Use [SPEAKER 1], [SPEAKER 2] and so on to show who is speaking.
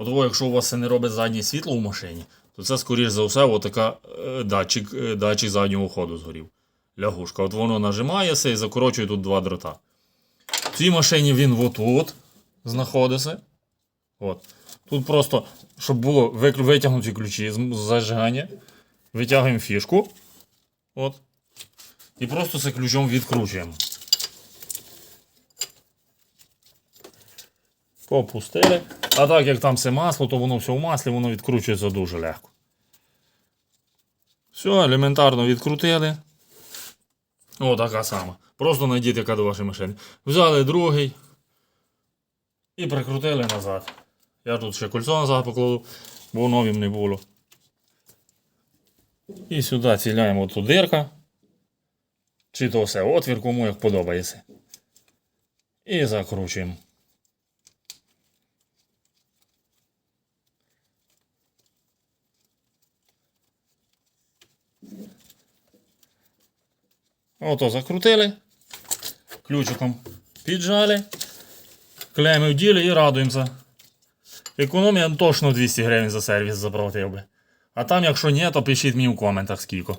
[SPEAKER 1] От якщо у вас це не робить заднє світло в машині, то це, скоріш за все, отака е, датчик, е, датчик заднього ходу згорів. Лягушка. От воно нажимається і закорочує тут два дрота. В цій машині він отут знаходиться. От. Тут просто, щоб було витягнуті ключі з зажигання. Витягуємо фішку. От. І просто це ключом відкручуємо. Попустили. А так як там все масло, то воно все в маслі, воно відкручується дуже легко. Все, елементарно відкрутили. О, така сама. Просто знайдіть, яка до вашої машини. Взяли другий і прикрутили назад. Я тут ще кольцо назад покладу, бо новим не було. І сюди ціляємо оту дирка. Чи то все отвір, кому як подобається. І закручуємо. Ото закрутили. Ключиком піджали. Клеїмо в ділі і радуємося. Економія точно 200 гривень за сервіс заплатив би. А там, якщо ні, то пишіть мені в коментах скільки.